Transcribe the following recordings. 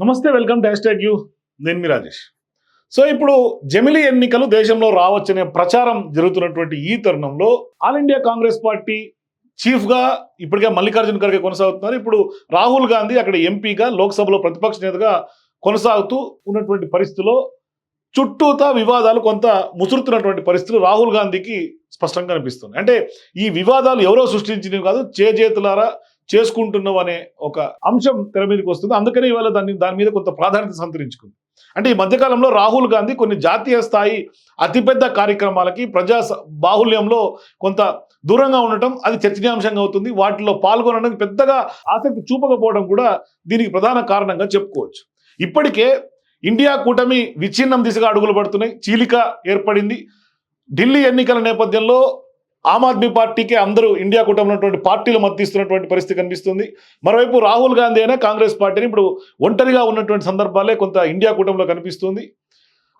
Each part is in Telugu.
నమస్తే వెల్కమ్ టు యూ. నేను మీ రాజేష్. సో ఇప్పుడు జమిలీ ఎన్నికలు దేశంలో రావచ్చనే ప్రచారం జరుగుతున్నటువంటి ఈ తరుణంలో ఆల్ ఇండియా కాంగ్రెస్ పార్టీ చీఫ్గా ఇప్పటికే మల్లికార్జున ఖర్గే కొనసాగుతున్నారు. ఇప్పుడు రాహుల్ గాంధీ అక్కడ ఎంపీగా లోక్సభలో ప్రతిపక్ష నేతగా కొనసాగుతూ ఉన్నటువంటి పరిస్థితిలో చుట్టూతా వివాదాలు కొంత ముసురుతున్నటువంటి పరిస్థితులు రాహుల్ గాంధీకి స్పష్టంగా కనిపిస్తుంది అంటే ఈ వివాదాలు ఎవరో సృష్టించినవి కాదు చేజేతులారా చేసుకుంటున్నాం అనే ఒక అంశం తెర మీదకి వస్తుంది. అందుకని ఇవాళ దాన్ని దాని మీద కొంత ప్రాధాన్యత సంతరించుకుంది. అంటే ఈ మధ్యకాలంలో రాహుల్ గాంధీ కొన్ని జాతీయ స్థాయి అతిపెద్ద కార్యక్రమాలకి ప్రజా బాహుల్యంలో కొంత దూరంగా ఉండటం అది చర్చనీయాంశంగా అవుతుంది. వాటిలో పాల్గొనడానికి పెద్దగా ఆసక్తి చూపకపోవడం కూడా దీనికి ప్రధాన కారణంగా చెప్పుకోవచ్చు. ఇప్పటికే ఇండియా కూటమి విచ్ఛిన్నం దిశగా అడుగులు పడుతున్నాయి. చీలిక ఏర్పడింది. ఢిల్లీ ఎన్నికల నేపథ్యంలో ఆమ్ ఆద్మీ పార్టీకి అందరూ ఇండియా కూటమిలో ఉన్నటువంటి పార్టీలు మద్దతిస్తున్నటువంటి పరిస్థితి కనిపిస్తుంది. మరోవైపు రాహుల్ గాంధీ అయినా కాంగ్రెస్ పార్టీని ఇప్పుడు ఒంటరిగా ఉన్నటువంటి సందర్భాలే కొంత ఇండియా కూటమిలో కనిపిస్తుంది.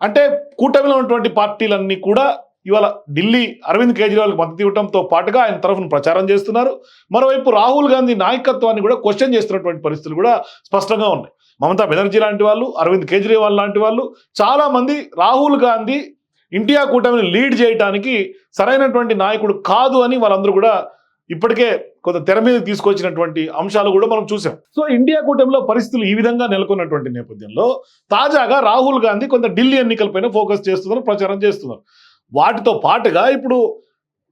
అంటే కూటమిలో ఉన్నటువంటి పార్టీలన్నీ కూడా ఇవాళ ఢిల్లీ అరవింద్ కేజ్రీవాల్కి మద్దతు ఇవ్వడంతో పాటుగా ఆయన తరఫున ప్రచారం చేస్తున్నారు. మరోవైపు రాహుల్ గాంధీ నాయకత్వాన్ని కూడా క్వశ్చన్ చేస్తున్నటువంటి పరిస్థితులు కూడా స్పష్టంగా ఉన్నాయి. మమతా బెనర్జీ లాంటి వాళ్ళు అరవింద్ కేజ్రీవాల్ లాంటి వాళ్ళు చాలామంది రాహుల్ గాంధీ ఇండియా కూటమిని లీడ్ చేయడానికి సరైనటువంటి నాయకుడు కాదు అని వాళ్ళందరూ కూడా ఇప్పటికే కొంత తెర మీద తీసుకొచ్చినటువంటి అంశాలు కూడా మనం చూసాం. సో ఇండియా కూటమిలో పరిస్థితులు ఈ విధంగా నెలకొన్నటువంటి నేపథ్యంలో తాజాగా రాహుల్ గాంధీ కొంత ఢిల్లీ ఎన్నికలపైన ఫోకస్ చేస్తున్నారు ప్రచారం చేస్తున్నారు. వాటితో పాటుగా ఇప్పుడు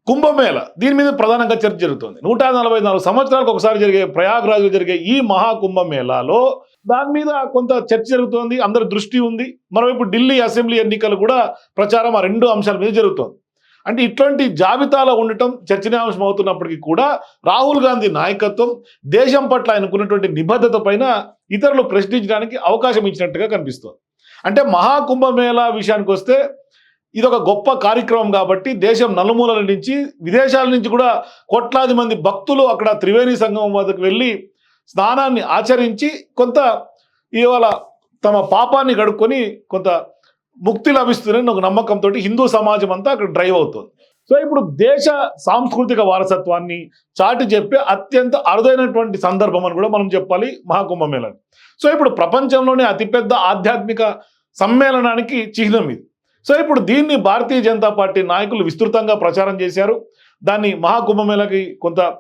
కుంభమేళ. దీని మీద ప్రధానంగా చర్చ జరుగుతుంది. నూట నలభై నాలుగు సంవత్సరాలకు ఒకసారి జరిగే ప్రయాగ్రాజ్లో జరిగే ఈ మహా కుంభమేళాలో దాని మీద కొంత చర్చ జరుగుతోంది. అందరి దృష్టి ఉంది. మరోవైపు ఢిల్లీ అసెంబ్లీ ఎన్నికలు కూడా ప్రచారం ఆ రెండు అంశాల మీద జరుగుతోంది. అంటే ఇట్లాంటి జాబితాలో ఉండటం చర్చనీయాంశం అవుతున్నప్పటికీ కూడా రాహుల్ గాంధీ నాయకత్వం దేశం పట్ల ఆయనకున్నటువంటి నిబద్ధత పైన ఇతరులు ప్రశ్నించడానికి అవకాశం ఇచ్చినట్టుగా కనిపిస్తోంది. అంటే మహాకుంభమేళా విషయానికి వస్తే ఇది ఒక గొప్ప కార్యక్రమం కాబట్టి దేశం నలుమూలల నుంచి విదేశాల నుంచి కూడా కోట్లాది మంది భక్తులు అక్కడ త్రివేణి సంఘం వద్దకు వెళ్ళి స్నానాన్ని ఆచరించి కొంత ఇవాళ తమ పాపాన్ని గడుక్కొని కొంత ముక్తి లభిస్తుందని ఒక నమ్మకంతో హిందూ సమాజం అంతా అక్కడ డ్రైవ్ అవుతుంది. సో ఇప్పుడు దేశ సాంస్కృతిక వారసత్వాన్ని చాటి చెప్పే అత్యంత అరుదైనటువంటి సందర్భం అని కూడా మనం చెప్పాలి మహాకుంభమేళని సో ఇప్పుడు ప్రపంచంలోనే అతిపెద్ద ఆధ్యాత్మిక సమ్మేళనానికి చిహ్నం ఇది. సో ఇప్పుడు దీన్ని భారతీయ జనతా పార్టీ నాయకులు విస్తృతంగా ప్రచారం చేశారు. దాన్ని మహాకుంభమేళకి కొంత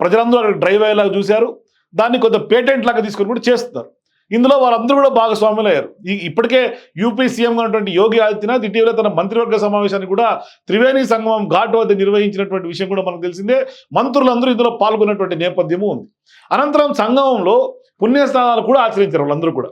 ప్రజలందరూ అక్కడ డ్రైవ్ అయ్యేలాగా చూశారు. దాన్ని కొంత పేటెంట్ లాగా తీసుకొని కూడా చేస్తున్నారు. ఇందులో వాళ్ళందరూ కూడా భాగస్వాములు అయ్యారు. ఈ- ఇప్పటికే యూపీ సీఎంగా ఉన్నటువంటి యోగి ఆదిత్యనాథ్ ఇటీవల తన మంత్రివర్గ సమావేశాన్ని కూడా త్రివేణి సంగమం ఘాట్ వద్ద నిర్వహించినటువంటి విషయం కూడా మనకు తెలిసిందే. మంత్రులందరూ ఇందులో పాల్గొన్నటువంటి నేపథ్యము ఉంది. అనంతరం సంగమంలో పుణ్యస్నానాలు కూడా ఆచరించారు వాళ్ళందరూ కూడా.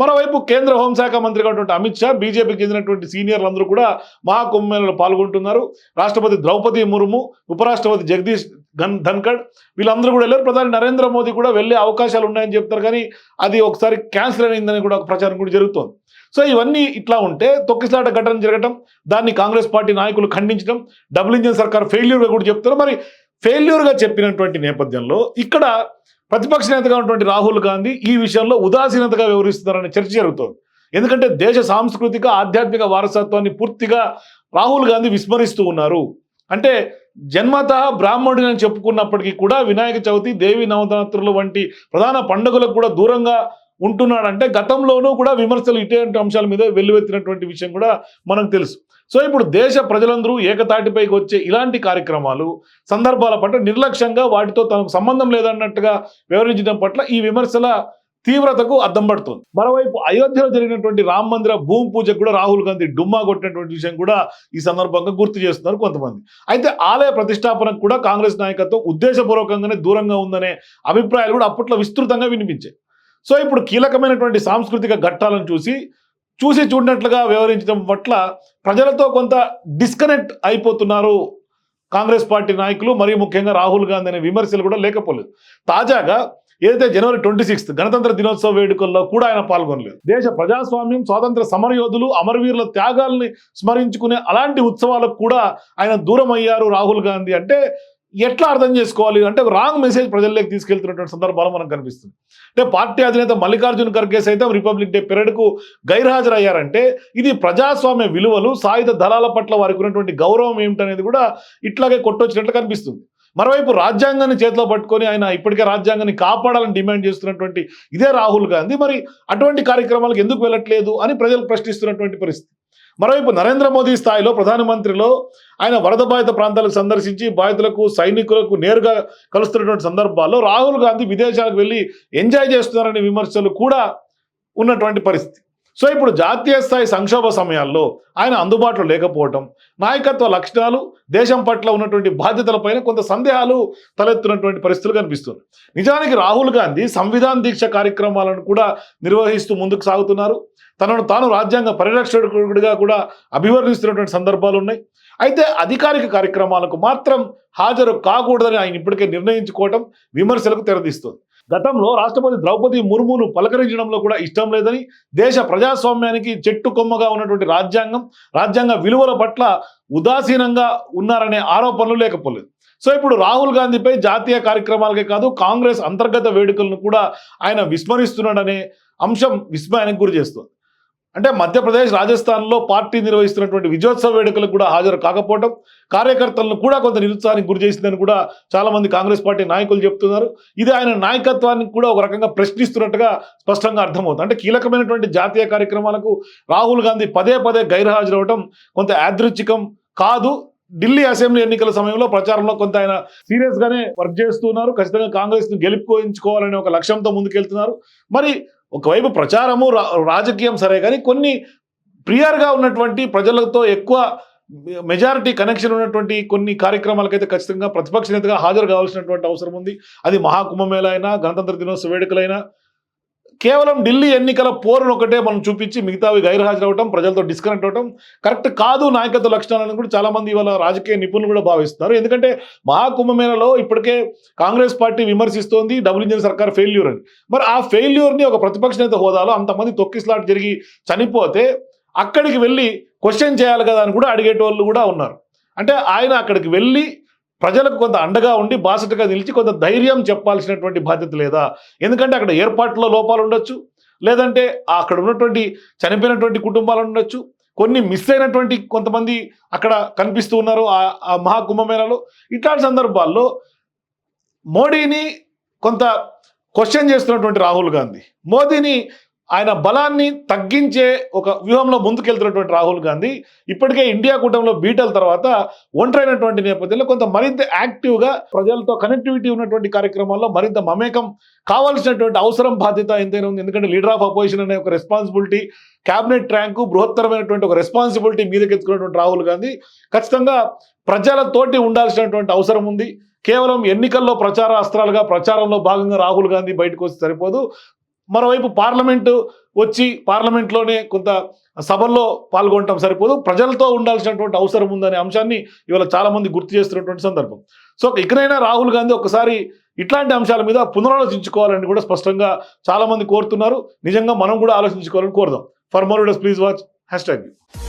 మరోవైపు కేంద్ర హోంశాఖ మంత్రిగా ఉన్నటువంటి అమిత్ షా బీజేపీకి చెందినటువంటి సీనియర్లు అందరూ కూడా మహాకుంభమేళలో పాల్గొంటున్నారు. రాష్ట్రపతి ద్రౌపది ముర్ము ఉపరాష్ట్రపతి జగదీష్ ధన్ ధన్కడ్ వీళ్ళందరూ కూడా వెళ్ళారు. ప్రధాని నరేంద్ర మోదీ కూడా వెళ్ళే అవకాశాలు ఉన్నాయని చెప్తారు. కానీ అది ఒకసారి క్యాన్సిల్ అయిందని కూడా ఒక ప్రచారం కూడా జరుగుతోంది. సో ఇవన్నీ ఇట్లా ఉంటే తొక్కిసలాట ఘటన జరగటం దాన్ని కాంగ్రెస్ పార్టీ నాయకులు ఖండించడం డబుల్ ఇంజిన్ సర్కార్ ఫెయిల్యూర్గా కూడా చెప్తారు మరి ఫెయిల్యూర్గా చెప్పినటువంటి నేపథ్యంలో ఇక్కడ ప్రతిపక్ష నేతగా ఉన్నటువంటి రాహుల్ గాంధీ ఈ విషయంలో ఉదాసీనతగా వివరిస్తున్నారనే చర్చ జరుగుతోంది. ఎందుకంటే దేశ సాంస్కృతిక ఆధ్యాత్మిక వారసత్వాన్ని పూర్తిగా రాహుల్ గాంధీ విస్మరిస్తూ ఉన్నారు. అంటే జన్మత బ్రాహ్మణుడు అని చెప్పుకున్నప్పటికీ కూడా వినాయక చవితి దేవి నవరాత్రులు వంటి ప్రధాన పండుగలకు కూడా దూరంగా ఉంటున్నాడంటే గతంలోనూ కూడా విమర్శలు ఇటువంటి అంశాల మీద వెల్లువెత్తినటువంటి విషయం కూడా మనకు తెలుసు. సో ఇప్పుడు దేశ ప్రజలందరూ ఏకతాటిపైకి వచ్చే ఇలాంటి కార్యక్రమాలు సందర్భాల పట్ల నిర్లక్ష్యంగా వాటితో తనకు సంబంధం లేదన్నట్టుగా వ్యవహరించడం పట్ల ఈ విమర్శల తీవ్రతకు అద్దం పడుతుంది. మరోవైపు అయోధ్యలో జరిగినటువంటి రామ మందిర భూమి పూజకు కూడా రాహుల్ గాంధీ డుమ్మా కొట్టినటువంటి విషయం కూడా ఈ సందర్భంగా గుర్తు చేస్తున్నారు కొంతమంది. అయితే ఆలయ ప్రతిష్టాపనకు కూడా కాంగ్రెస్ నాయకత్వం ఉద్దేశపూర్వకంగానే దూరంగా ఉందనే అభిప్రాయాలు కూడా అప్పట్లో విస్తృతంగా వినిపించాయి. సో ఇప్పుడు కీలకమైనటువంటి సాంస్కృతిక ఘట్టాలను చూసి చూసి చూడనట్లుగా వ్యవహరించడం పట్ల ప్రజలతో కొంత డిస్కనెక్ట్ అయిపోతున్నారు కాంగ్రెస్ పార్టీ నాయకులు మరియు ముఖ్యంగా రాహుల్ గాంధీ అనే విమర్శలు కూడా లేకపోలేదు. తాజాగా ఏదైతే జనవరి ట్వంటీ సిక్స్త్ గణతంత్ర దినోత్సవ వేడుకల్లో కూడా ఆయన పాల్గొనలేదు. దేశ ప్రజాస్వామ్యం స్వాతంత్ర సమరయోధులు అమరవీరుల త్యాగాల్ని స్మరించుకునే అలాంటి ఉత్సవాలకు కూడా ఆయన దూరం అయ్యారు రాహుల్ గాంధీ. అంటే ఎట్లా అర్థం చేసుకోవాలి అంటే రాంగ్ మెసేజ్ ప్రజల్లోకి తీసుకెళ్తున్నటువంటి సందర్భాలు మనకు కనిపిస్తుంది. అంటే పార్టీ అధినేత మల్లికార్జున ఖర్గే సైతం రిపబ్లిక్ డే పెరడ్కు గైర్హాజరయ్యారంటే ఇది ప్రజాస్వామ్య విలువలు సాయుధ దళాల పట్ల వారికి ఉన్నటువంటి గౌరవం ఏమిటనేది కూడా ఇట్లాగే కొట్టొచ్చినట్లు కనిపిస్తుంది. మరోవైపు రాజ్యాంగాన్ని చేతిలో పట్టుకొని ఆయన ఇప్పటికే రాజ్యాంగాన్ని కాపాడాలని డిమాండ్ చేస్తున్నటువంటి ఇదే రాహుల్ గాంధీ. మరి అటువంటి కార్యక్రమాలకు ఎందుకు వెళ్ళట్లేదు అని ప్రజలు ప్రశ్నిస్తున్నటువంటి పరిస్థితి. మరోవైపు నరేంద్ర మోదీ స్థాయిలో ప్రధానమంత్రిలో ఆయన వరద బాధిత ప్రాంతాలకు సందర్శించి బాధితులకు సైనికులకు నేరుగా కలుస్తున్నటువంటి సందర్భాల్లో రాహుల్ గాంధీ విదేశాలకు వెళ్ళి ఎంజాయ్ చేస్తున్నారనే విమర్శలు కూడా ఉన్నటువంటి పరిస్థితి. సో ఇప్పుడు జాతీయ స్థాయి సంక్షోభ సమయాల్లో ఆయన అందుబాటులో లేకపోవటం నాయకత్వ లక్షణాలు దేశం పట్ల ఉన్నటువంటి బాధ్యతలపైన కొంత సందేహాలు తలెత్తున్నటువంటి పరిస్థితులు కనిపిస్తుంది నిజానికి రాహుల్ గాంధీ సంవిధాన దీక్ష కార్యక్రమాలను కూడా నిర్వహిస్తూ ముందుకు సాగుతున్నారు. తనను తాను రాజ్యాంగ పరిరక్షకుడిగా కూడా అభివర్ణిస్తున్నటువంటి సందర్భాలు ఉన్నాయి. అయితే అధికారిక కార్యక్రమాలకు మాత్రం హాజరు కాకూడదని ఆయన ఇప్పటికే నిర్ణయించుకోవటం విమర్శలకు తెరదీస్తుంది. గతంలో రాష్ట్రపతి ద్రౌపది ముర్మును పలకరించడంలో కూడా ఇష్టం లేదని దేశ ప్రజాస్వామ్యానికి చెట్టు కొమ్మగా ఉన్నటువంటి రాజ్యాంగం రాజ్యాంగ విలువల పట్ల ఉదాసీనంగా ఉన్నారనే ఆరోపణలు లేకపోలేదు. సో ఇప్పుడు రాహుల్ గాంధీపై జాతీయ కార్యక్రమాలకే కాదు కాంగ్రెస్ అంతర్గత వేడుకలను కూడా ఆయన విస్మరిస్తున్నాడనే అంశం విస్మయానికి గురి చేస్తుంది. అంటే మధ్యప్రదేశ్ రాజస్థాన్లో పార్టీ నిర్వహిస్తున్నటువంటి విజయోత్సవ వేడుకలకు కూడా హాజరు కాకపోవడం కార్యకర్తలను కూడా కొంత నిరుత్సాహానికి గురి చేసిందని కూడా చాలామంది కాంగ్రెస్ పార్టీ నాయకులు చెప్తున్నారు. ఇది ఆయన నాయకత్వాన్ని కూడా ఒక రకంగా ప్రశ్నిస్తున్నట్టుగా స్పష్టంగా అర్థమవుతుంది. అంటే కీలకమైనటువంటి జాతీయ కార్యక్రమాలకు రాహుల్ గాంధీ పదే పదే గైర్హాజరవడం కొంత యాదృచ్ఛికం కాదు. ఢిల్లీ అసెంబ్లీ ఎన్నికల సమయంలో ప్రచారంలో కొంత ఆయన సీరియస్గానే వర్క్ చేస్తున్నారు. ఖచ్చితంగా కాంగ్రెస్ను గెలుపుకోయించుకోవాలనే ఒక లక్ష్యంతో ముందుకెళ్తున్నారు. మరి ఒకవైపు ప్రచారము రా- రాజకీయం సరే కానీ కొన్ని ప్రియర్గా ఉన్నటువంటి ప్రజలతో ఎక్కువ మెజారిటీ కనెక్షన్ ఉన్నటువంటి కొన్ని కార్యక్రమాలకైతే ఖచ్చితంగా ప్రతిపక్ష నేతగా హాజరు కావాల్సినటువంటి అవసరం ఉంది. అది మహాకుంభమేళ అయినా గణతంత్ర దినోత్సవ వేడుకలైనా కేవలం ఢిల్లీ ఎన్నికల పోరును ఒకటే మనం చూపించి మిగతావి గైర్హాజరవటం ప్రజలతో డిస్కనెక్ట్ అవటం కరెక్ట్ కాదు నాయకత్వ లక్షణాలను కూడా చాలా మంది ఇవాళ రాజకీయ నిపుణులు కూడా భావిస్తున్నారు. ఎందుకంటే మహాకుంభమేళలో ఇప్పటికే కాంగ్రెస్ పార్టీ విమర్శిస్తోంది డబుల్ ఇంజిన్ సర్కార్ ఫెయిల్యూర్ అని. మరి ఆ ఫెయిల్యూర్ని ఒక ప్రతిపక్ష నేత హోదాలో అంతమంది తొక్కిస్లాట్ జరిగి చనిపోతే అక్కడికి వెళ్ళి క్వశ్చన్ చేయాలి కదా అని కూడా అడిగేటోళ్ళు కూడా ఉన్నారు. అంటే ఆయన అక్కడికి వెళ్ళి ప్రజలకు కొంత అండగా ఉండి బాసటగా నిలిచి కొంత ధైర్యం చెప్పాల్సినటువంటి బాధ్యత లేదా? ఎందుకంటే అక్కడ ఏర్పాట్లో లోపాలు ఉండొచ్చు. లేదంటే అక్కడ ఉన్నటువంటి చనిపోయినటువంటి కుటుంబాలు ఉండొచ్చు. కొన్ని మిస్ అయినటువంటి కొంతమంది అక్కడ కనిపిస్తూ ఉన్నారు ఆ- ఆ మహాకుంభమేళలో. ఇట్లాంటి సందర్భాల్లో మోడీని కొంత క్వశ్చన్ చేస్తున్నటువంటి రాహుల్ గాంధీ. మోదీని ఆయన బలాన్ని తగ్గించే ఒక వ్యూహంలో ముందుకెళ్తున్నటువంటి రాహుల్ గాంధీ ఇప్పటికే ఇండియా కూటమిలో బీటల తర్వాత ఒంటరైనటువంటి నేపథ్యంలో కొంత మరింత యాక్టివ్గా ప్రజలతో కనెక్టివిటీ ఉన్నటువంటి కార్యక్రమాల్లో మరింత మమేకం కావాల్సినటువంటి అవసరం బాధ్యత ఎంతైనా ఉంది. ఎందుకంటే లీడర్ ఆఫ్ అపోజిషన్ అనే ఒక రెస్పాన్సిబిలిటీ క్యాబినెట్ ర్యాంకు బృహత్తరమైనటువంటి ఒక రెస్పాన్సిబిలిటీ మీదకెత్తుకున్నటువంటి రాహుల్ గాంధీ. ఖచ్చితంగా ప్రజలతోటి ఉండాల్సినటువంటి అవసరం ఉంది. కేవలం ఎన్నికల్లో ప్రచార అస్త్రాలుగా ప్రచారంలో భాగంగా రాహుల్ గాంధీ బయటకు వస్తే సరిపోదు. మరోవైపు పార్లమెంటు వచ్చి పార్లమెంట్లోనే కొంత సభల్లో పాల్గొనటం సరిపోదు. ప్రజలతో ఉండాల్సినటువంటి అవసరం ఉందనే అంశాన్ని ఇవాళ చాలామంది గుర్తు చేస్తున్నటువంటి సందర్భం. సో ఇకనైనా రాహుల్ గాంధీ ఒకసారి ఇట్లాంటి అంశాల మీద పునరాలోచించుకోవాలని కూడా స్పష్టంగా చాలామంది కోరుతున్నారు. నిజంగా మనం కూడా ఆలోచించుకోవాలని కోరుదాం. For more please watch. Hashtag.